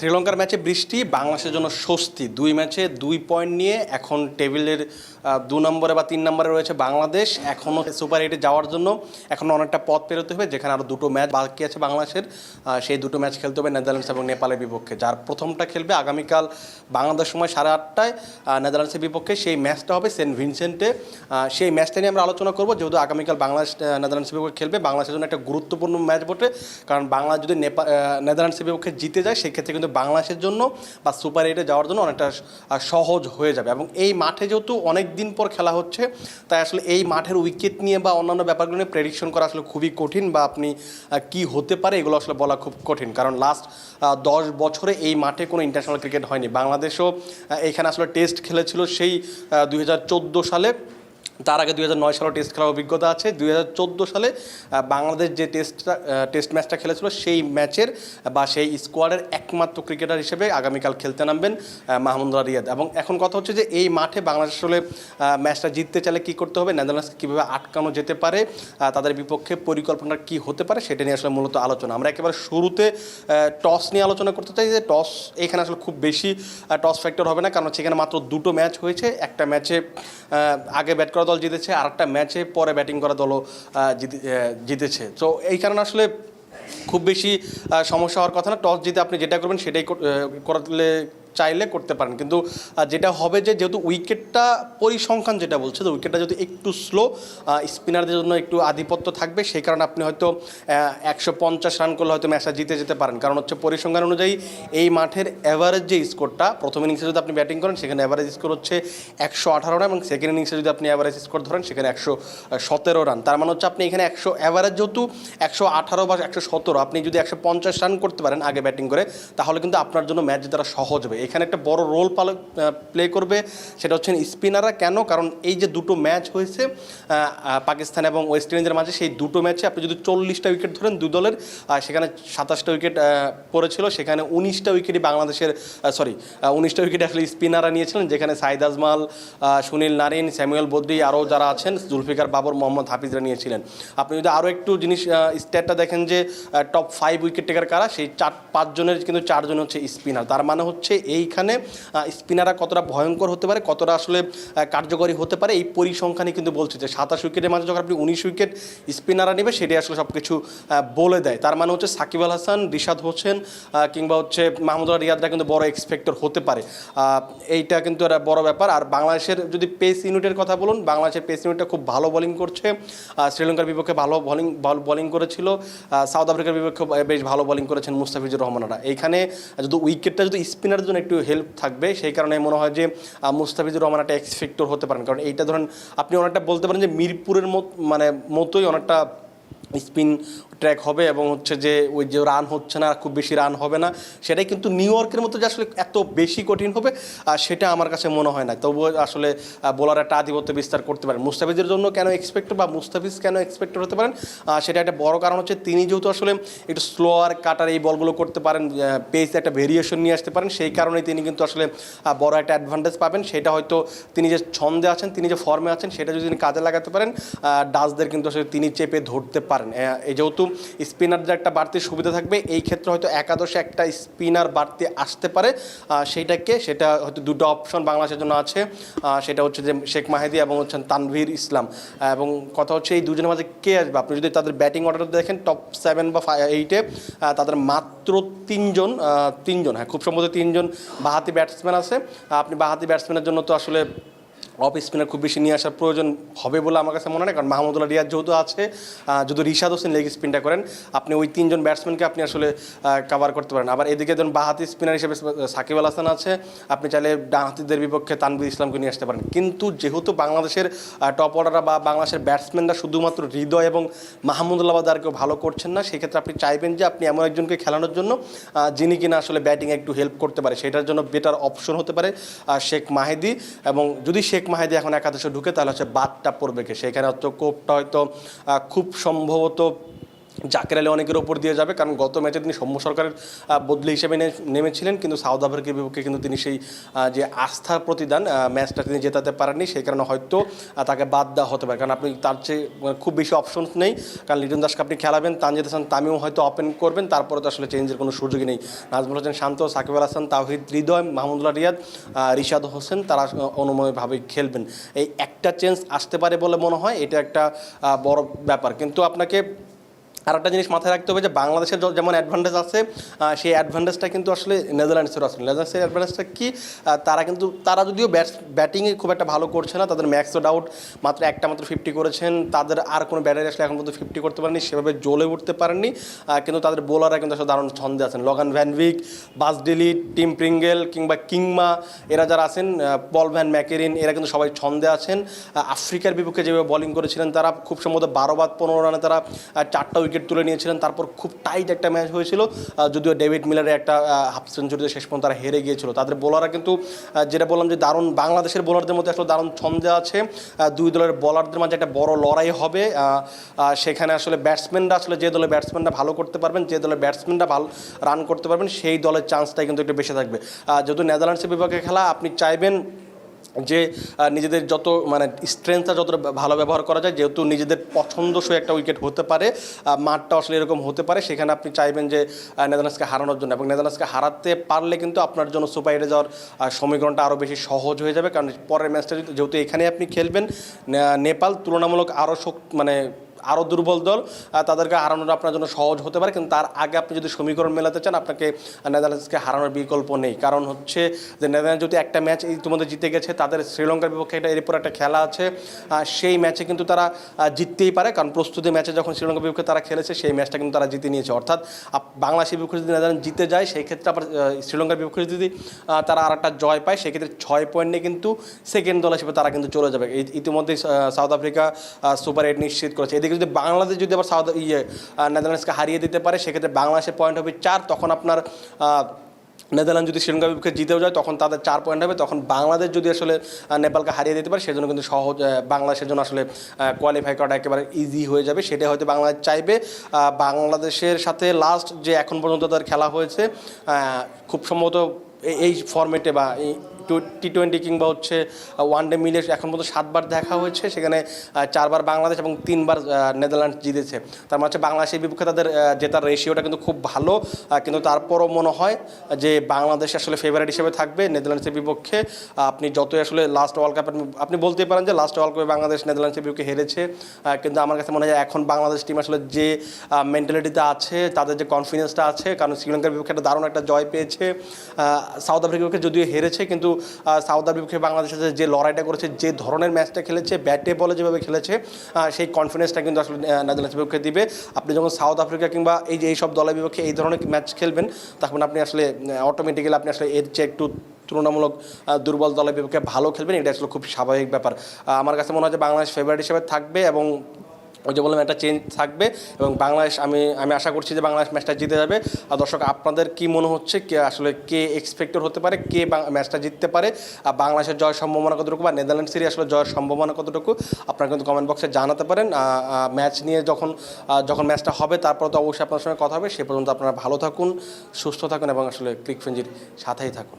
শ্রীলঙ্কার ম্যাচে বৃষ্টি বাংলাদেশের জন্য স্বস্তি। দুই ম্যাচে দুই পয়েন্ট নিয়ে এখন টেবিলের দু নম্বরে বা তিন নম্বরে রয়েছে বাংলাদেশ। এখনও সুপার এইটে যাওয়ার জন্য এখন অনেকটা পথ পেরোতে হবে, যেখানে আরও দুটো ম্যাচ বাকি আছে বাংলাদেশের। সেই দুটো ম্যাচ খেলতে হবে নেদারল্যান্ডস এবং নেপালের বিপক্ষে। যার প্রথমটা খেলবে আগামীকাল বাংলাদেশ সময় সাড়ে আটটায় নেদারল্যান্ডসের বিপক্ষে। সেই ম্যাচটা হবে সেন্ট ভিনসেন্টে। সেই ম্যাচটা নিয়ে আমরা আলোচনা করব, যেহেতু আগামীকাল বাংলাদেশ নেদারল্যান্ডসের বিপক্ষে খেলবে। বাংলাদেশের জন্য একটা গুরুত্বপূর্ণ ম্যাচ বটে, কারণ বাংলা যদি নেপাল নেদারল্যান্ডসের বিপক্ষে জিতে যায়, সেক্ষেত্রে কিন্তু বাংলাদেশের জন্য বা সুপার এইটে যাওয়ার জন্য অনেকটা সহজ হয়ে যাবে। এবং এই মাঠে যেহেতু অনেক দিন পর খেলা হচ্ছে, তাই আসলে এই মাঠের উইকেট নিয়ে বা অন্যান্য ব্যাপারগুলো নিয়ে প্রেডিকশন করা আসলে খুবই কঠিন বা আপনি কি হতে পারে এগুলো আসলে বলা খুব কঠিন। কারণ লাস্ট দশ বছরে এই মাঠে কোনো ইন্টারন্যাশনাল ক্রিকেট হয়নি। বাংলাদেশও এখানে আসলে টেস্ট খেলেছিল সেই দুই হাজার চোদ্দ সালে। তার আগে দুই হাজার নয় সালে টেস্ট খেলার অভিজ্ঞতা আছে। দুই হাজার চোদ্দ সালে বাংলাদেশ যে টেস্টটা টেস্ট ম্যাচটা খেলেছিল, সেই ম্যাচের বা সেই স্কোয়াডের একমাত্র ক্রিকেটার হিসেবে আগামীকাল খেলতে নামবেন মাহমুদুল্লাহ রিয়াদ। এবং এখন কথা হচ্ছে যে, এই মাঠে বাংলাদেশ আসলে ম্যাচটা জিততে চাইলে কী করতে হবে, নেদারল্যান্ডসকে কীভাবে আটকানো যেতে পারে তাদের বিপক্ষে পরিকল্পনা কী হতে পারে, সেটা নিয়ে আসলে মূলত আলোচনা। আমরা একেবারে শুরুতে টস নিয়ে আলোচনা করতে চাই যে টস এখানে আসলে খুব বেশি টস ফ্যাক্টর হবে না, কারণ সেখানে মাত্র দুটো ম্যাচ হয়েছে। একটা ম্যাচে আগে ব্যাট করা দল জিতেছে আর একটা ম্যাচে পরে ব্যাটিং করা দলও জিতে- জিতেছে। তো এই কারণে আসলে খুব বেশি সমস্যা হওয়ার কথা না। টস জিতে আপনি যেটা করবেন সেটাই করলে চাইলে করতে পারেন। কিন্তু যেটা হবে যে যেহেতু উইকেটটা পরিসংখ্যান যেটা বলছে যে উইকেটটা যদি একটু স্লো স্পিনারদের জন্য একটু আধিপত্য থাকবে, সেই কারণে আপনি হয়তো একশো পঞ্চাশ রান করলে হয়তো ম্যাচটা জিতে যেতে পারেন। কারণ হচ্ছে পরিসংখ্যান অনুযায়ী এই মাঠের অ্যাভারেজ যে স্কোরটা প্রথম ইনিংসে যদি আপনি ব্যাটিং করেন, সেখানে অ্যাভারেজ স্কোর হচ্ছে একশো আঠারো রান এবং সেকেন্ড ইনিংসে যদি আপনি অ্যাভারেজ স্কোর ধরেন, সেখানে একশো সতেরো রান তার মানে হচ্ছে আপনি এখানে একশো অ্যাভারেজ যেহেতু একশো আঠারো বা একশো সতেরো, আপনি যদি একশো পঞ্চাশ রান করতে পারেন আগে ব্যাটিং করে, তাহলে কিন্তু আপনার জন্য ম্যাচ জেতাটা সহজ হবে। এখানে একটা বড় রোল প্লে করবে, সেটা হচ্ছেন স্পিনাররা। কেন? কারণ এই যে দুটো ম্যাচ হয়েছে পাকিস্তান এবং ওয়েস্ট ইন্ডিজের মাঝে, সেই দুটো ম্যাচে আপনি যদি চল্লিশটা উইকেট ধরেন দু দলের সেখানে সাতাশটা উইকেট পড়েছিল, সেখানে উনিশটা উইকেটই বাংলাদেশের সরি উনিশটা উইকেট আসলে স্পিনাররা নিয়েছিলেন, যেখানে Saeed Ajmal Sunil Narine, Samuel Badree, আরও যারা আছেন, জুলফিকার বাবর, মোহাম্মদ হাফিজরা নিয়েছিলেন। আপনি যদি আরও একটু জিনিস স্ট্যাটটা দেখেন যে টপ ফাইভ উইকেট টেকার কারা, সেই চার, পাঁচজনের কিন্তু চারজন হচ্ছে স্পিনার। তার মানে হচ্ছে এইখানে স্পিনাররা কতটা ভয়ঙ্কর হতে পারে, কতটা আসলে কার্যকরী হতে পারে, এই পরিসংখ্যানই কিন্তু বলছে যে সাতাশ উইকেটের মাঝে যখন আপনি উনিশ উইকেট স্পিনাররা নেবে, সেটাই আসলে সব কিছু বলে দেয়। তার মানে হচ্ছে সাকিব আল হাসান, রিশাদ হোসেন কিংবা হচ্ছে মাহমুদুল্লাহ রিয়াদরা কিন্তু বড় এক্সপেক্টর হতে পারে। এইটা কিন্তু একটা বড় ব্যাপার। আর বাংলাদেশের যদি পেস ইউনিটের কথা বলুন, বাংলাদেশের পেস ইউনিটটা খুব ভালো বোলিং করছে। শ্রীলঙ্কার বিপক্ষে ভালো বোলিং বোলিং করেছিল। সাউথ আফ্রিকার বিপক্ষে বেশ ভালো বোলিং করেছেন মুস্তাফিজুর রহমানরা এইখানে যদি উইকেটটা যদি স্পিনারের জন্য একটু হেল্প থাকবে। সেই কারণে মনে হয় যে মুস্তাফিজুর রহমান একটা এক্সপেক্টর হতে পারেন। কারণ এইটা ধরেন, আপনি অনেকটা বলতে পারেন যে, মিরপুরের মত মানে মতোই অনেকটা স্পিন ট্র্যাক হবে এবং হচ্ছে যে ওই যে রান হচ্ছে না, খুব বেশি রান হবে না, সেটাই কিন্তু নিউ ইয়র্কের মতো যে আসলে এত বেশি কঠিন হবে আর সেটা আমার কাছে মনে হয় না। তবুও আসলে বোলার একটা আধিপত্য বিস্তার করতে পারেন। মুস্তাফিজের জন্য কেন এক্সপেক্টর বা মুস্তাফিজ কেন এক্সপেক্টর হতে পারেন? সেটা একটা বড় কারণ হচ্ছে তিনি যেহেতু আসলে একটু স্লোয়ার কাটার এই বলগুলো করতে পারেন পেসে একটা ভেরিয়েশন নিয়ে আসতে পারেন, সেই কারণেই তিনি কিন্তু আসলে বড় একটা অ্যাডভান্টেজ পাবেন। সেটা হয়তো তিনি যে ছন্দে আছেন, তিনি যে ফর্মে আছেন, সেটা যদি তিনি কাজে লাগাতে পারেন ডাচদের কিন্তু আসলে তিনি চেপে ধরতে পারেন। আহ, এই যেহেতু স্পিনারদের একটা বাড়তি সুবিধা থাকবে এই ক্ষেত্রে হয়তো একাদশে একটা স্পিনার বাড়তি আসতে পারে। সেইটাকে সেটা হয়তো দুটো অপশন বাংলাদেশের জন্য আছে। সেটা হচ্ছে যে শেখ মাহেদি এবং হচ্ছেন তানভীর ইসলাম। এবং কথা হচ্ছে এই দুজনের মাঝে কে আসবে? আপনি যদি তাদের ব্যাটিং অর্ডার দেখেন টপ সেভেন বা এইটে তাদের মাত্র তিনজন তিনজন হ্যাঁ খুব সম্ভবত তিনজন বাহাতি ব্যাটসম্যান আছে। আপনি বাহাতি ব্যাটসম্যানের জন্য তো আসলে অফ স্পিনার খুব বেশি নিয়ে আসার প্রয়োজন হবে বলে আমার কাছে মনে হয় কারণ মাহমুদুল্লাহ রিয়াদ যেহেতু আছে যদি রিশাদ হোসেন লেগ স্পিনটা করেন, আপনি ওই তিনজন ব্যাটসম্যানকে আপনি আসলে কাভার করতে পারেন। আবার এদিকে ধরুন বাহাতি স্পিনার হিসেবে সাকিব আল হাসান আছে, আপনি চাইলে ডানহাতিদের বিপক্ষে তানবির ইসলামকে নিয়ে আসতে পারেন। কিন্তু যেহেতু বাংলাদেশের টপ অর্ডাররা বা বাংলাদেশের ব্যাটসম্যানরা শুধুমাত্র হৃদয় এবং মাহমুদুল্লাহ কেউ ভালো করছেন না, সেক্ষেত্রে আপনি চাইবেন যে আপনি এমন একজনকে খেলানোর জন্য যিনি কিনা আসলে ব্যাটিংয়ে একটু হেল্প করতে পারে। সেটার জন্য বেটার অপশন হতে পারে শেখ মাহেদি এবং যদি শেখ মাহেদি এখন একাদশে ঢুকে, তাহলে হচ্ছে বাদটা পড়বে কে? সেখানে হয়তো কোপটা হয়তো খুব সম্ভবত জাকের আলী অনেকের ওপর দিয়ে যাবে, কারণ গত ম্যাচে তিনি সৌম্য সরকারের বদলি হিসেবে নেমেছিলেন, কিন্তু সাউথ আফ্রিকার বিপক্ষে কিন্তু তিনি সেই যে আস্থার প্রতিদান ম্যাচটা তিনি জেতাতে পারেননি, সেই কারণে হয়তো তাকে বাদ দেওয়া হতে পারে। কারণ আপনি তার চেয়ে মানে খুব বেশি অপশনস নেই। কারণ লিটন দাসকে আপনি খেলাবেন, তানজিদ হাসান তামিও হয়তো ওপেন করবেন, তারপরে তো আসলে চেঞ্জের কোনো সুযোগই নেই। নাজমুল হোসেন শান্ত, সাকিব আল হাসান তাহিদ হৃদয়, মাহমুদুল্লাহ রিয়াদ রিশাদ হোসেন, তারা অনুময়ভাবে খেলবেন। এই একটা চেঞ্জ আসতে পারে বলে মনে হয়, এটা একটা বড় ব্যাপার। কিন্তু আপনাকে আর একটা জিনিস মাথায় রাখতে হবে যে বাংলাদেশের যেমন অ্যাডভান্টেজ আছে সেই অ্যাডভান্টেজটা কিন্তু আসলে নেদারল্যান্ডসেরও আছে নেদারল্যান্ডসের অ্যাডভান্টেজটা কি? তারা কিন্তু, তারা যদিও ব্যাটিংয়ে খুব একটা ভালো করছে না, তাদের ম্যাক্স ডাউট মাত্র একটা মাত্র ফিফটি করেছেন। তাদের আর কোনো ব্যাটারি আসলে এখন পর্যন্ত ফিফটি করতে পারেনি, সেভাবে জ্বলে উঠতে পারেননি। কিন্তু তাদের বোলাররা কিন্তু আসলে দারুণ ছন্দে আছেন। Logan van Beek Bas de Leede Tim Pringle কিংবা কিংমা এরা যারা আছেন পল ভ্যান ম্যাকেরিন এরা কিন্তু সবাই ছন্দে আছেন। আফ্রিকার বিপক্ষে যেভাবে বোলিং করেছিলেন তারা, খুব সম্ভবত বারো বাদ পনেরো রানে তারা চারটা উইকেট তুলে নিয়েছিলেন। তারপর খুব টাইট একটা ম্যাচ হয়েছিল। যদিও ডেভিড মিলারের একটা হাফ সেঞ্চুরিতে শেষ পর্যন্ত তারা হেরে গিয়েছিল। তাদের বোলাররা কিন্তু যেটা বললাম যে দারুণ বাংলাদেশের বোলারদের মধ্যে আসলে দারুণ ছন্দে আছে। দুই দলের বোলারদের মাঝে একটা বড় লড়াই হবে। সেখানে আসলে ব্যাটসম্যানরা আসলে যে দলের ব্যাটসম্যানরা ভালো করতে পারবেন, যে দলের ব্যাটসম্যানরা ভালো রান করতে পারবেন, সেই দলের চান্সটাই কিন্তু একটু বেশি থাকবে। যেহেতু নেদারল্যান্ডসের বিপক্ষে খেলা, আপনি চাইবেন যে নিজেদের যত মানে স্ট্রেংথটা যতটা ভালো ব্যবহার করা যায়, যেহেতু নিজেদের পছন্দসই একটা উইকেট হতে পারে মাঠটা আসলে এরকম হতে পারে, সেখানে আপনি চাইবেন যে নেদারল্যান্ডসকে হারানোর জন্য। এবং নেদারল্যান্ডসকে হারাতে পারলে কিন্তু আপনার জন্য সুপার এইটে যাওয়ার সমীকরণটা আরও বেশি সহজ হয়ে যাবে। কারণ পরের ম্যাচটা যেহেতু এখানে আপনি খেলবেন নেপাল তুলনামূলক আরও শক্তি মানে আরও দুর্বল দল তাদেরকে হারানোটা আপনার জন্য সহজ হতে পারে, কিন্তু তার আগে আপনি যদি সমীকরণ মেলাতে চান, আপনাকে নেদারল্যান্ডসকে হারানোর বিকল্প নেই। কারণ হচ্ছে যে নেদারল্যান্ড যদি একটা ম্যাচ ইতিমধ্যে জিতে গেছে, তাদের শ্রীলঙ্কার বিপক্ষে একটা এরপর একটা খেলা আছে সেই ম্যাচে কিন্তু তারা জিততেই পারে, কারণ প্রস্তুতি ম্যাচে যখন শ্রীলঙ্কার বিপক্ষে তারা খেলেছে, সেই ম্যাচটা কিন্তু তারা জিতে নিয়েছে। অর্থাৎ বাংলাদেশের বিপক্ষে যদি নেদারল্যান্ড জিতে যায়, সেই ক্ষেত্রে আবার শ্রীলঙ্কার বিপক্ষে যদি তারা আর একটা জয় পায় সেক্ষেত্রে ছয় পয়েন্ট নিয়ে কিন্তু সেকেন্ড দল হিসেবে তারা কিন্তু চলে যাবে। ইতিমধ্যেই সাউথ আফ্রিকা সুপার এইট নিশ্চিত করেছে। এদিকে যদি বাংলাদেশ যদি আবার সাউথ ইয়ে নেদারল্যান্ডসকে হারিয়ে দিতে পারে, সেক্ষেত্রে বাংলাদেশের পয়েন্ট হবে চার, তখন আপনার নেদারল্যান্ড যদি শ্রীলঙ্কার বিপক্ষে জিতেও যায়, তখন তাদের চার পয়েন্ট হবে। তখন বাংলাদেশ যদি আসলে নেপালকে হারিয়ে দিতে পারে, সেজন্য কিন্তু সহজ বাংলাদেশের জন্য আসলে কোয়ালিফাই করাটা একেবারে ইজি হয়ে যাবে। সেটা হয়তো বাংলাদেশ চাইবে। বাংলাদেশের সাথে লাস্ট যে এখন পর্যন্ত তাদের খেলা হয়েছে খুব সম্ভবত এই ফরম্যাটে বা টি টোয়েন্টি কিংবা হচ্ছে ওয়ান ডে মিলে এখন পর্যন্ত সাতবার দেখা হয়েছে সেখানে চারবার বাংলাদেশ এবং তিনবার আহ, নেদারল্যান্ড জিতেছে। তার মানে হচ্ছে বাংলাদেশের বিপক্ষে তাদের জেতার রেশিওটা কিন্তু খুব ভালো কিন্তু তারপরও মনে হয় যে বাংলাদেশ আসলে ফেভারিট হিসেবে থাকবে নেদারল্যান্ডসের বিপক্ষে। আপনি যতই আসলে লাস্ট ওয়ার্ল্ড কাপে আপনি বলতেই পারেন যে লাস্ট ওয়ার্ল্ড কাপে বাংলাদেশ নেদারল্যান্ডসের বিপক্ষে হেরেছে কিন্তু আমার কাছে মনে হয় এখন বাংলাদেশ টিম আসলে যে মেন্টালিটিতে আছে তাদের যে কনফিডেন্সটা আছে কারণ শ্রীলঙ্কার বিপক্ষে একটা দারুণ একটা জয় পেয়েছে সাউথ আফ্রিকার বিপক্ষে যদিও হেরেছে কিন্তু আফ্রিকার বিপক্ষে বাংলাদেশের যে লড়াইটা করেছে, যে ধরনের ম্যাচটা খেলেছে, ব্যাটে বলে যেভাবে খেলেছে সেই কনফিডেন্সটা কিন্তু আসলে নেদারল্যান্ডসের বিপক্ষে দিবে। আপনি যখন সাউথ আফ্রিকা কিংবা এই যে এইসব দলের বিপক্ষে এই ধরনের ম্যাচ খেলবেন, তখন আপনি আসলে অটোমেটিক্যালি আপনি আসলে এর চেয়ে একটু তুলনামূলক দুর্বল দলের বিপক্ষে ভালো খেলবেন। এটা আসলে খুব স্বাভাবিক ব্যাপার। আমার কাছে মনে হয় যে বাংলাদেশ ফেভারিট হিসেবে থাকবে এবং ওই যে বললাম, একটা চেঞ্জ থাকবে এবং বাংলাদেশ, আমি আমি আশা করছি যে বাংলাদেশ ম্যাচটা জিতে যাবে। আর দর্শক, আপনাদের কি মনে হচ্ছে কে আসলে কে এক্সপেক্টেড হতে পারে, কে ম্যাচটা জিততে পারে? আর বাংলাদেশের জয়ের সম্ভাবনা কতটুকু বা নেদারল্যান্ডসেরই আসলে জয়ের সম্ভাবনা কতটুকু, আপনারা কিন্তু কমেন্ট বক্সে জানাতে পারেন। ম্যাচ নিয়ে যখন যখন ম্যাচটা হবে, তারপর তো অবশ্যই আপনার সঙ্গে কথা হবে। সে পর্যন্ত আপনারা ভালো থাকুন, সুস্থ থাকুন এবং আসলে ক্রিক ফেঞ্জির সাথেই থাকুন।